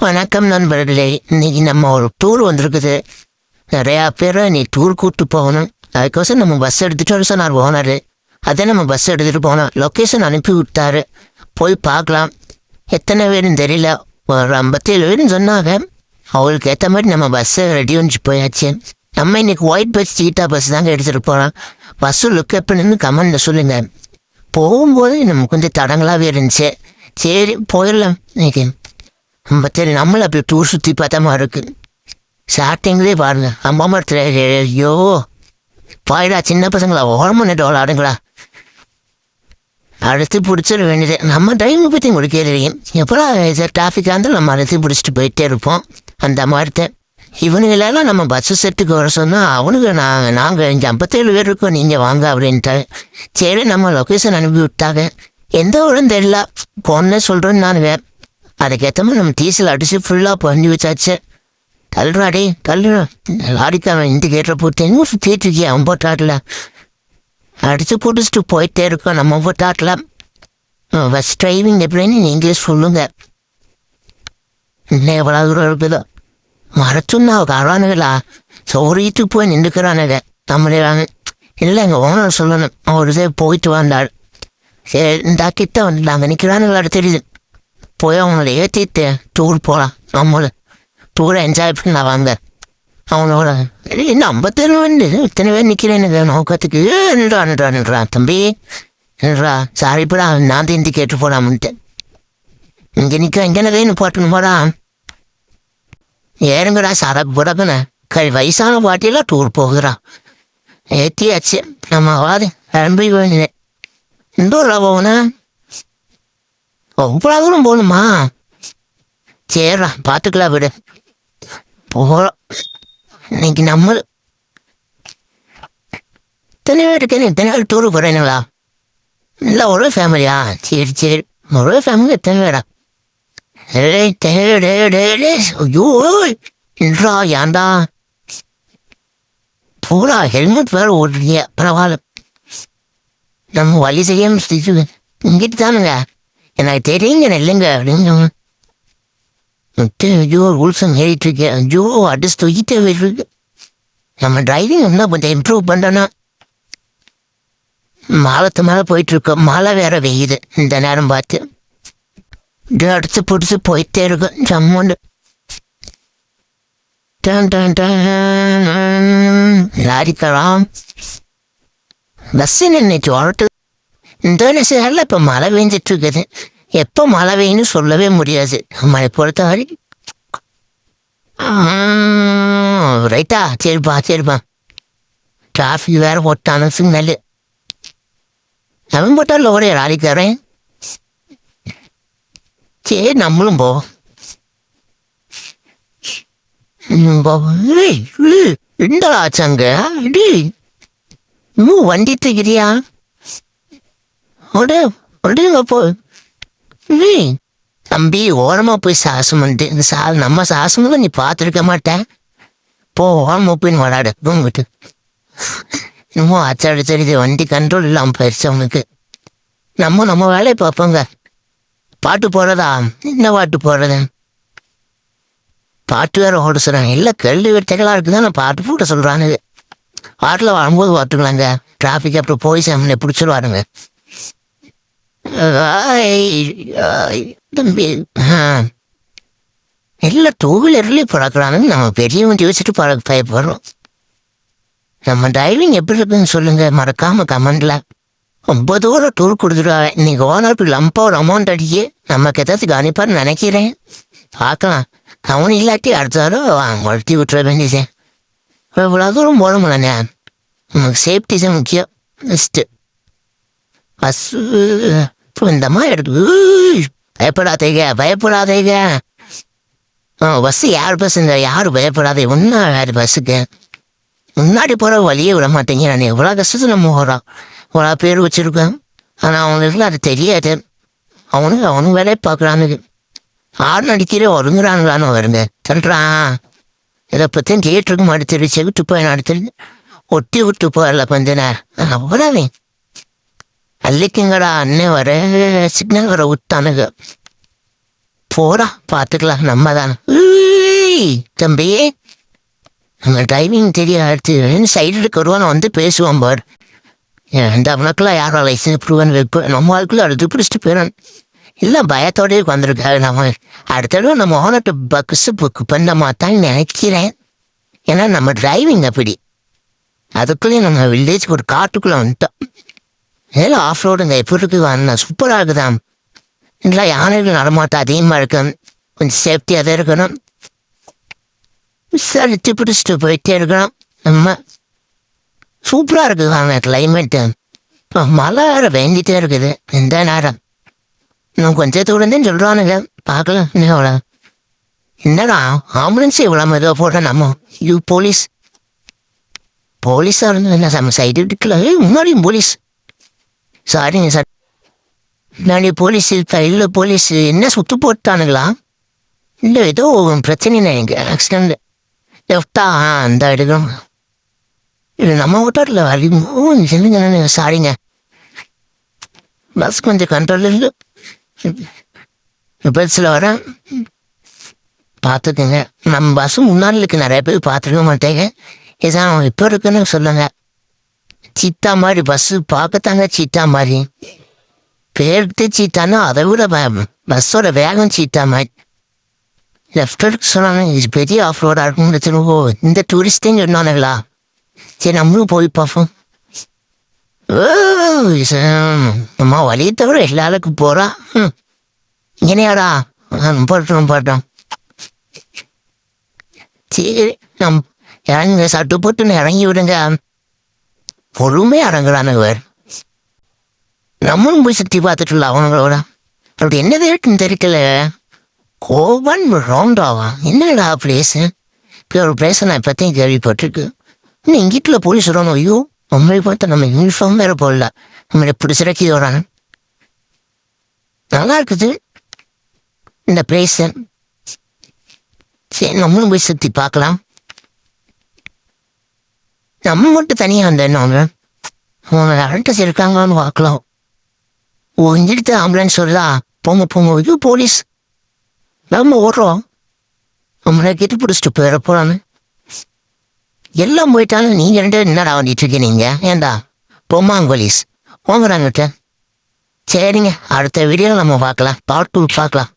வணக்கம் நண்பர்களே. இன்னைக்கு நம்ம ஒரு டூர் வந்திருக்குது. நிறையா பேரை நீ டூர் கூப்பிட்டு போகணும். அதுக்கோசம் நம்ம பஸ் எடுத்துகிட்டு வர சொன்னார் ஓனரு. அதே நம்ம பஸ் எடுத்துகிட்டு போனோம். லொக்கேஷன் அனுப்பி விட்டாரு. போய் பார்க்கலாம். எத்தனை பேருன்னு தெரியல. ஒரு ஐம்பத்தேழு பேருன்னு சொன்னாங்க. அவங்களுக்கு ஏற்ற மாதிரி நம்ம பஸ்ஸை ரெடி வந்துச்சு போயாச்சு. நம்ம இன்னைக்கு ஒயிட் பஸ் சீட்டா பஸ் தாங்க எடுத்துகிட்டு போகிறோம் பஸ்ஸு லுக் எப்படின்னு கமெண்ட்டில் சொல்லுங்கள் போகும்போது நமக்கு கொஞ்சம் தடங்களாகவே இருந்துச்சு. சரி போயிடலாம். இன்னைக்கு மற்ற நம்மளை அப்படி டூர் சுற்றி பார்த்த மாதிரி இருக்கு. ஸ்டார்டிங்லேயே பாருங்க. அம்மா மரத்தில் ஐயோ. பாயிடா சின்ன பசங்களா ஓரமாக நட்டு விளாடுங்களா அடுத்து பிடிச்சிட வேண்டியது. நம்ம டைம் பற்றி உங்களுக்கு கேள்வியும் எப்போலாம் டிராஃபிக்காக இருந்தாலும் நம்ம அடுத்து பிடிச்சிட்டு போயிட்டே இருப்போம். அந்த மாதிரி இவனுங்களெல்லாம் நம்ம பஸ்ஸு செட்டுக்கு வர சொன்னால் அவனுக்கு நாங்கள் நாங்கள் இங்கே ஐம்பத்தேழு பேர் இருக்கோம். நீங்கள் வாங்க அப்படின்ட்டு சரி நம்ம லொக்கேஷன் அனுப்பி விட்டாங்க எந்த ஊரும் தெரியல. பொண்ணே சொல்கிறேன்னு நான் வே அதுக்கேற்ற மாதிரி நம்ம டீசல் அடித்து ஃபுல்லாக பண்ணி வச்சாச்சு. தள்ளுறாடே தள்ளுறா லாரிக்காரன் இண்டிகேட்டரை போட்டு எங்கே சுற்றிட்டு இருக்கியா அவன் போட்டாட்டில்? அடித்து பிடிச்சிட்டு போயிட்டே இருக்கோம் நம்ம போட்டாட்டில். பஸ் டிரைவிங் எப்படின்னு நீங்களே சொல்லுங்க. இன்னும் எவ்வளோ தூரம் இருக்குதோ? மறைச்சுன்னா வரானுங்களா சோறிட்டு போய் நின்றுக்கிறானுங்க நம்மளே இல்லை எங்கள் ஓனர் சொல்லணும். அவர் இதே போயிட்டு வந்தாள் சரி இந்த கிட்ட வந்துட்டாங்க நிற்கிறானுங்களா தெரியுது. போய் அவங்கள ஏற்றிட்டு டூர் போகலாம் நம்மள டூரை என்ஜாய் பண்ண வாங்க அவனோட என்ன ஐம்பத்தேழு வந்து இத்தனை பேர் நிற்கிறேனுங்க நோக்கத்துக்கு நின்றா நின்றா நின்றா தம்பி நின்றா சாரிப்படா நான் தேந்தி கேட்டு போடாமன்ட்டு இங்கே நிற்க இங்கே வேணும் போட்டுன்னு போடா ஏறுங்கடா சரப்பு புடப்புன கை வயசான பாட்டியெல்லாம் டூர் போகிறான் ஏற்றியாச்சு நம்ம வாது கிளம்பி வேண்டியது இந்த ஊரில் போகணும் அவ்வளோ தூரம் போகணுமா? சரிடா பார்த்துக்கலாம் விடு. போகிறோம் இன்னைக்கு நம்ம இத்தனை பேர் இருக்கேன் இத்தனை பேர் டூருக்கு போகிறேனுங்களா இல்லை ஒரே ஃபேமிலியா சரி சரி. ஒரே ஃபேமிலி எத்தனை பேரா? டே டே டே டே ஐயோ என்றா ஏன்டா? பூரா ஹெல்மெட் வேறு ஓடுறீங்க பரவாயில்ல. நம்ம வழி செய்யாமல் இங்கிட்டு தானுங்க. எனக்கு தெரியுங்க இல்லைங்க அப்படின்னு முட்டு ஐயோ ரூல்ஸும் ஏறிட்டு இருக்கேன் ஐயோ அடிச்சு தூக்கிட்டே போயிட்டுருக்கு நம்ம டிரைவிங் இன்னும் கொஞ்சம் இம்ப்ரூவ் பண்ணோன்னா மாலத்து மேலே போயிட்டுருக்கோம். மழை வேற வெய்யுது இந்த நேரம் பார்த்து. இது அடிச்சு பிடிச்சி போயிட்டே இருக்கும். ஜம்முண்டு டன் லாரிக்கலாம் பஸ் நின்றுச்சு இந்த இந்தோனேசியாவில் இப்போ மழை பெஞ்சிட்டு இருக்குது எப்போ மழை பெய்யும்னு சொல்லவே முடியாது. மழை பொறுத்த வரை ரைட்டா சரிப்பா சரிப்பா. டிராஃபிக் வேற போட்டான சிக்னல் அவன் போட்டால் லோரே ராலிக்காரன். சரி நம்மளும் போ. என்னடா ஆச்சாங்க இடி இன்னும் வண்டி தூக்கிறியா உடே உடனே போ தம்பி ஓரமா போய் சாசம் பண்ணிட்டு இந்த சா நம்ம சாசம் நீ பார்த்துருக்க மாட்டேன் போ ஓரமா போய் விளாடு தூங்கிட்டு இன்னமும் அச்சாடி தெரியுது வண்டி கண்ட்ரோல் இல்லாமல் போயிடுச்சு அவனுக்கு. நம்ம நம்ம வேலையை பார்ப்போங்க. பாட்டு போடுறதா? என்ன பாட்டு போடுறது? பாட்டு வேற ஓட சொல்கிறாங்க இல்லை கல்வி வெட்டைகளாக இருக்குதான் நான் பாட்டு போட சொல்கிறானுங்க பாட்டில் வரும்போது பார்த்துக்கலாங்க. டிராஃபிக் அப்புறம் போய் சாமனை பிடிச்சிருவாருங்க தம்பி ஆ. எல்லாம் டூ வீலர்லேயே பழக்கிறானுங்க நம்ம பெரியவன் யோசிச்சுட்டு வச்சுட்டு பழ பயப்படுறோம். நம்ம டிரைவிங் எப்படி இருக்குன்னு சொல்லுங்க மறக்காம கமெண்ட்ல. ரொம்ப தூரம் டூர் கொடுத்துருவாங்க இன்னைக்கு ஓனர் இப்படி லம்பா ஒரு அமௌண்ட் அடிச்சு நமக்கு ஏதாச்சும் கவனிப்பான்னு நினைக்கிறேன். பார்க்கலாம். அவன் இல்லாட்டி அடுத்த தடவை வளர்த்தி விட்டுற வேண்டியது இவ்வளோ தூரம் போட முடியலண்ணே நமக்கு சேஃப்டி தான் முக்கியம். Next bus. இந்த மாதிரி எடுத்து பயப்படாதீங்க பயப்படாதீங்க. ஆ பஸ்ஸு யார் பஸ்ஸுங்க யாரும் பயப்படாதே. ஒன்றா யார் பஸ்ஸுக்கு முன்னாடி போகிற வழியே விட மாட்டேங்க நான். எவ்வளோ கஷ்டத்தில் நம்ம போகிறான் இவ்வளோ பேர் வச்சுருக்கேன். ஆனால் அவங்களுக்கு அது தெரியாது. அவனுக்கு அவனும் வேலையை பார்க்குறானுங்க. ஆறு நடிக்கிறே ஒருங்குறானுங்களான்னு வருங்க சொல்கிறான் இதை பற்றியும் தியேட்டருக்கு மாட்டேரு செவிட்டு போய் நடத்துறது ஒட்டி விட்டு போயிடல கொஞ்ச நேரம். அவ்வளோவே அல்லிக்குங்கடா அண்ணே வர சிக்னல் வர விட்டானுங்க போடா பார்த்துக்கலாம் நம்ம தான் தம்பி. நம்ம டிரைவிங் தெரியாது சைடு எடுக்க இருக்கிறவன் வந்து பேசுவான் பார். இந்த அவனுக்குள்ள யாரோ லைசன்ஸ் ப்ரூவன் வைப்பு நம்ம ஆளுக்குள்ள அடுத்து பிடிச்சிட்டு போயிடும் இல்லை பயத்தோடய வந்திருக்காரு நம்ம. அடுத்த தடவை நம்ம ஓனர்ட்டு பக்ஸு புக் பண்ண மாட்டான்னு நினைக்கிறேன். ஏன்னா நம்ம டிரைவிங் அப்படி. அதுக்குள்ளேயே நம்ம வில்லேஜ் ஒரு காட்டுக்குள்ளே வந்துட்டோம். ஏதோ ஆஃப் ரோடுங்க எப்படி இருக்கு வந்தா சூப்பராக இருக்குதான் இல்லை யானைகள் நடமாட்டம் அதிகமாக இருக்கும். கொஞ்சம் சேஃப்டியாக தான் இருக்கணும். விசாரித்து பிடிச்சிட்டு போயிட்டே இருக்கணும். நம்ம சூப்பராக இருக்குது வாங்க கிளைமேட்டு இப்போ மழை வேற வேண்டிகிட்டே இருக்குது. இந்த நேரம். இன்னும் கொஞ்சம் தூரந்தேன்னு சொல்கிறானுங்க பார்க்கலாம் இன்னும் அவ்வளோ என்னடா ஆம்புலன்ஸ் இவ்வளோ மெதுவாக போடுற நம்ம யூ போலீஸ் போலீஸாக இருந்து என்ன நம்ம சைடு இருக்குல்ல முன்னாடியும் போலீஸ் சாரிங்க சார் நாளைக்கு போலீஸ் இருக்கா போலீஸ் என்ன சுத்து போட்டானுங்களா? இல்லை ஏதோ பிரச்சனை எனக்கு ஆக்சிடென்ட் லெஃப்டா? அந்த எடுக்கணும் இது நம்ம ஓட்டாரில் வரைக்கும் சொல்லுங்க சாரிங்க. பஸ் கொஞ்சம் கண்ட்ரோல் இல்லை பஸ்ஸில் வரேன் பார்த்துக்குங்க நம்ம பஸ்ஸு முன்னாடி இருக்கு நிறைய பேர் பார்த்துருக்க மாட்டேங்க. இதான் இப்போ இருக்குன்னு சொல்லுங்கள் சீத்தா மாதிரி பஸ்ஸு பார்க்கத்தாங்க சீத்தா மாதிரி. பேருக்கு சீட்டானா அதை விட பஸ்ஸோட வேகம் சீட்டா மாதிரி. லெஃப்ட் எடுக்க சொன்னாங்க இது பெரிய ஆஃப் ரோடாக இருக்கும்னு ஓ இந்த டூரிஸ்டையும் சொன்னானுங்களா. சரி நம்மளும் போய் பார்ப்போம். ஓ அம்மா வழியை தவிர எல்லாருக்கும் போகிறா ம். இங்கனையாடா போட்டோம் போட்டோம் சரி நம் இறங்குங்க சட்டு போட்டுன்னு இறங்கி விடுங்க. பொறுமையாக இறங்குறானுங்க வேறு நம்மளும் போய் சுற்றி பார்த்துட்டுல அவனுங்களோட அப்படி என்னது இருக்குன்னு தெரியல. கோவன் ரவுண்டாவா என்னடா பிளேஸு இப்போ ஒரு பிளேஸை நான் இப்போத்தையும் கேள்விப்பட்டிருக்கு. இன்னும் இங்கிட்டுல போலீஸ் வரணும் ஐயோ நம்மளை பார்த்து நம்ம யூனிஃபார்ம் வேற போடல. நம்மளை பிடிச்சிறக்கி வராங்க நல்லா இருக்குது. இந்த பிளேஸு சரி நம்மளும் போய் சுற்றி பார்க்கலாம். நம்ம மட்டும் தனியாக வந்தேன் அவங்க அவங்க அட்ரஸ் இருக்காங்களான்னு பார்க்கலாம். ஓ ஆம்புலன்ஸ் வருதா? போங்க போங்க. இது போலீஸ் நம்ம ஓடுறோம். நம்மளை கெட்டு பிடிச்சிட்டு போயிட போறான்னு எல்லாம் போயிட்டாலும் நீங்க ரெண்டு என்னடா வந்துட்டு இருக்கீங்க ஏண்டா போமா போலீஸ் போங்கிறாங்கிட்ட சரிங்க. அடுத்த வீடியோ நம்ம பார்க்கலாம். பார்ட் டூ பார்க்கலாம்.